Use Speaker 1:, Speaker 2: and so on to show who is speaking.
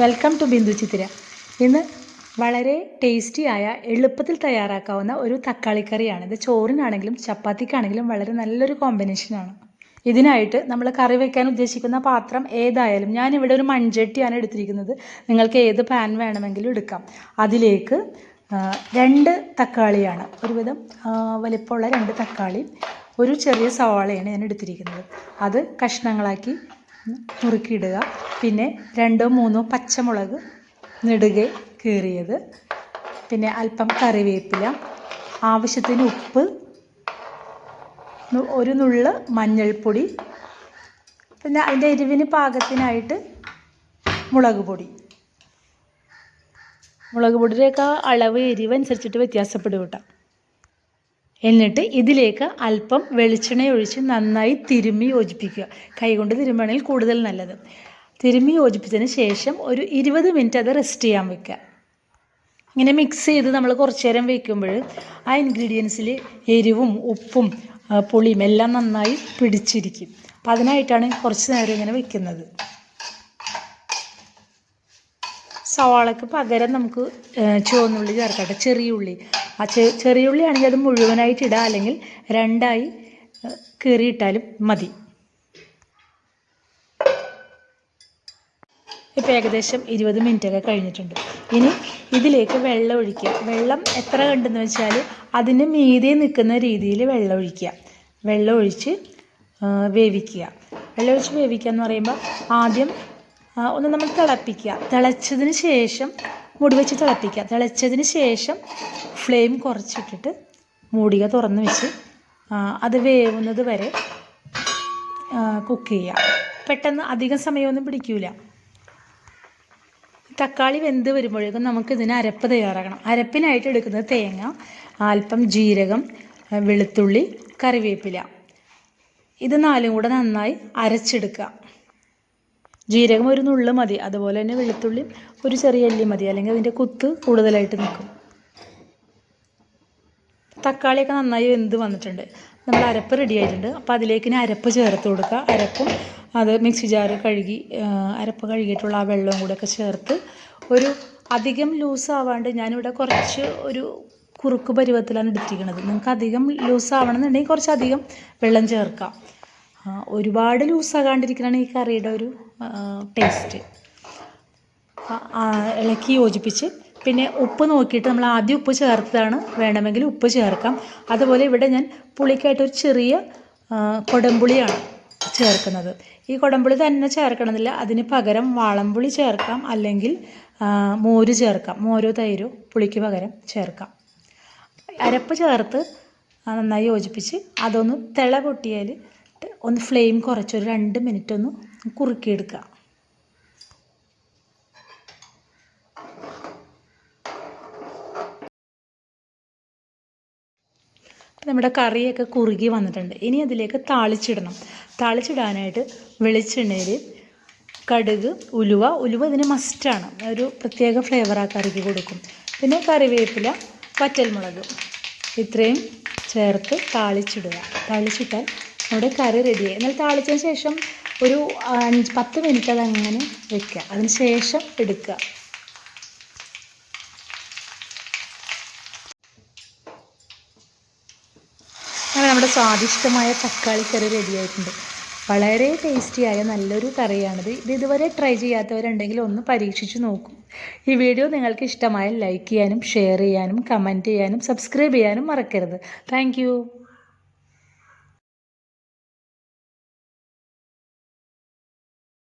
Speaker 1: Welcome to Bindu ചിത്തിര ഇന്ന് വളരെ ടേസ്റ്റിയായ എളുപ്പത്തിൽ തയ്യാറാക്കാവുന്ന ഒരു തക്കാളിക്കറിയാണ്. ഇത് ചോറിനാണെങ്കിലും ചപ്പാത്തിക്കാണെങ്കിലും വളരെ നല്ലൊരു കോമ്പിനേഷനാണ് ഇതിനായിട്ട് നമ്മൾ കറി വെക്കാൻ ഉദ്ദേശിക്കുന്ന പാത്രം ഏതായാലും ഞാനിവിടെ ഒരു മൺചട്ടിയാണ് എടുത്തിരിക്കുന്നത്. നിങ്ങൾക്ക് ഏത് പാൻ വേണമെങ്കിലും എടുക്കാം. അതിലേക്ക് രണ്ട് തക്കാളിയാണ്. ഒരുവിധം വലിപ്പമുള്ള രണ്ട് തക്കാളി ഒരു ചെറിയ സവാളയാണ് ഞാൻ എടുത്തിരിക്കുന്നത്. അത് കഷ്ണങ്ങളാക്കി നുറുക്കിയിടുക പിന്നെ രണ്ടോ മൂന്നോ പച്ചമുളക് നെടുകെ കീറിയത്. പിന്നെ അല്പം കറിവേപ്പില. ആവശ്യത്തിന് ഉപ്പ്. ഒരു നുള്ള് മഞ്ഞൾപ്പൊടി. പിന്നെ അതിന്റെ എരിവിന് പാകത്തിനായിട്ട് മുളക് പൊടി. മുളക് പൊടിയുടെയൊക്കെ അളവ് എരിവനുസരിച്ചിട്ട് വ്യത്യാസപ്പെടും കേട്ടോ. എന്നിട്ട് ഇതിലേക്ക് അല്പം വെളിച്ചെണ്ണ ഒഴിച്ച് നന്നായി തിരുമ്മി യോജിപ്പിക്കുക. കൈകൊണ്ട് തിരുമ്മണെങ്കിൽ കൂടുതൽ നല്ലത്. തിരുമ്മി യോജിപ്പിച്ചതിന് ശേഷം ഒരു ഇരുപത് മിനിറ്റ് അത് റെസ്റ്റ് ചെയ്യാൻ വെക്കുക. ഇങ്ങനെ മിക്സ് ചെയ്ത് നമ്മൾ കുറച്ച് നേരം വെക്കുമ്പോൾ ആ ഇൻഗ്രീഡിയൻസിൽ എരിവും ഉപ്പും പുളിയും എല്ലാം നന്നായി പിടിച്ചിരിക്കും. അപ്പം അതിനായിട്ടാണ് കുറച്ച് നേരം ഇങ്ങനെ വെക്കുന്നത്. സവാളക്ക് പകരം നമുക്ക് ചുവന്നുള്ളി ചേർക്കട്ടെ ചെറിയ ഉള്ളി. ആ ചെ ചെറിയ ഉള്ളി ആണെങ്കിൽ അത് മുഴുവനായിട്ട് ഇടുക അല്ലെങ്കിൽ രണ്ടായി കീറിയിട്ടാലും മതി. ഇപ്പോൾ ഏകദേശം ഇരുപത് മിനിറ്റൊക്കെ കഴിഞ്ഞിട്ടുണ്ട്. ഇനി ഇതിലേക്ക് വെള്ളം ഒഴിക്കുക. വെള്ളം എത്ര കണ്ടെന്ന് വെച്ചാൽ അതിന് മീതെ നിൽക്കുന്ന രീതിയിൽ വെള്ളം ഒഴിക്കുക. വെള്ളം ഒഴിച്ച് വേവിക്കുക. വെള്ളം ഒഴിച്ച് വേവിക്കുക എന്ന് പറയുമ്പോൾ ആദ്യം ഒന്ന് നമ്മൾ തിളപ്പിക്കുക. തിളച്ചതിന് ശേഷം മൂടി വെച്ച് തിളപ്പിക്കുക. തിളച്ചതിന് ശേഷം ഫ്ലെയിം കുറച്ചിട്ടിട്ട് മൂടിക തുറന്ന് വെച്ച് അത് വേവുന്നത് വരെ കുക്ക് ചെയ്യുക. പെട്ടെന്ന് അധികം സമയമൊന്നും പിടിക്കൂല. തക്കാളി വെന്ത് വരുമ്പോഴേക്കും നമുക്കിതിന് അരപ്പ് തയ്യാറാക്കണം. അരപ്പിനായിട്ട് എടുക്കുന്നത് തേങ്ങ അല്പം ജീരകം വെളുത്തുള്ളി കറിവേപ്പില. ഇത് നാലും കൂടെ നന്നായി അരച്ചെടുക്കുക. ജീരകം ഒരു നുള്ള് മതി. അതുപോലെ തന്നെ വെളുത്തുള്ളി ഒരു ചെറിയ അല്ലി മതി. അല്ലെങ്കിൽ അതിന്റെ കുത്ത് കൂടുതലായിട്ട് നിൽക്കും. തക്കാളിയൊക്കെ നന്നായി വെന്ത് വന്നിട്ടുണ്ട്. നമ്മൾ അരപ്പ് റെഡി ആയിട്ടുണ്ട്. അപ്പോൾ അതിലേക്ക് ഇനി അരപ്പ് ചേർത്ത് കൊടുക്കുക. അരപ്പും അത് മിക്സി ജാറ് കഴുകി അരപ്പ് കഴുകിയിട്ടുള്ള ആ വെള്ളവും കൂടെയൊക്കെ ചേർത്ത് ഒരു അധികം ലൂസ് ആവാണ്ട് ഞാനിവിടെ കുറച്ച് ഒരു കുറുക്ക് പരുവത്തിലാണ് എടുത്തിരിക്കുന്നത്. നിങ്ങൾക്ക് അധികം ലൂസ് ആവണമെന്നുണ്ടെങ്കിൽ കുറച്ചധികം വെള്ളം ചേർക്കാം. ഒരുപാട് ലൂസാകാണ്ടിരിക്കണതാണ് ഈ കറിയുടെ ഒരു ടേസ്റ്റ്. ഇളക്കി യോജിപ്പിച്ച്. പിന്നെ ഉപ്പ് നോക്കിയിട്ട് നമ്മൾ ആദ്യം ഉപ്പ് ചേർത്തതാണ്. വേണമെങ്കിൽ ഉപ്പ് ചേർക്കാം. അതുപോലെ ഇവിടെ ഞാൻ പുളിക്കായിട്ട് ഒരു ചെറിയ കൊടംപുളിയാണ് ചേർക്കുന്നത്. ഈ കൊടംപുളി തന്നെ ചേർക്കണമെന്നില്ല. അതിന് പകരം വാളംപുളി ചേർക്കാം. അല്ലെങ്കിൽ മോര് ചേർക്കാം. മോരോ തൈരോ പുളിക്ക് പകരം ചേർക്കാം. അരപ്പ് ചേർത്ത് നന്നായി യോജിപ്പിച്ച് അതൊന്ന് തിള പൊട്ടിയാൽ ഒന്ന് ഫ്ലെയിം കുറച്ച് ഒരു രണ്ട് മിനിറ്റ് ഒന്ന് കുറുക്കിയെടുക്കുക. നമ്മുടെ കറിയൊക്കെ കുറുകി വന്നിട്ടുണ്ട്. ഇനി അതിലേക്ക് താളിച്ചിടണം. താളിച്ചിടാനായിട്ട് വെളിച്ചെണ്ണയിൽ കടുക് ഉലുവ. ഉലുവ ഇതിന് മസ്റ്റാണ് ഒരു പ്രത്യേക ഫ്ലേവർ ആ കറിക്ക് കൊടുക്കും. പിന്നെ കറിവേപ്പില വറ്റൽമുളക്. ഇത്രയും ചേർത്ത് താളിച്ചിടുക. താളിച്ചിട്ടാൽ നമ്മുടെ കറി റെഡിയായി എന്നാൽ താളിച്ചതിന് ശേഷം ഒരു അഞ്ച് പത്ത് മിനിറ്റ് അതങ്ങനെ വെക്കുക അതിന് ശേഷം എടുക്കുക അങ്ങനെ നമ്മുടെ സ്വാദിഷ്ടമായ തക്കാളി കറി റെഡിയായിട്ടുണ്ട് വളരെ ടേസ്റ്റിയായ നല്ലൊരു കറിയാണിത്. ഇത് ഇതുവരെ ട്രൈ ചെയ്യാത്തവരുണ്ടെങ്കിൽ ഒന്ന് പരീക്ഷിച്ച് നോക്കും. ഈ വീഡിയോ നിങ്ങൾക്ക് ഇഷ്ടമായാൽ ലൈക്ക് ചെയ്യാനും ഷെയർ ചെയ്യാനും കമന്റ് ചെയ്യാനും സബ്സ്ക്രൈബ് ചെയ്യാനും മറക്കരുത്. താങ്ക്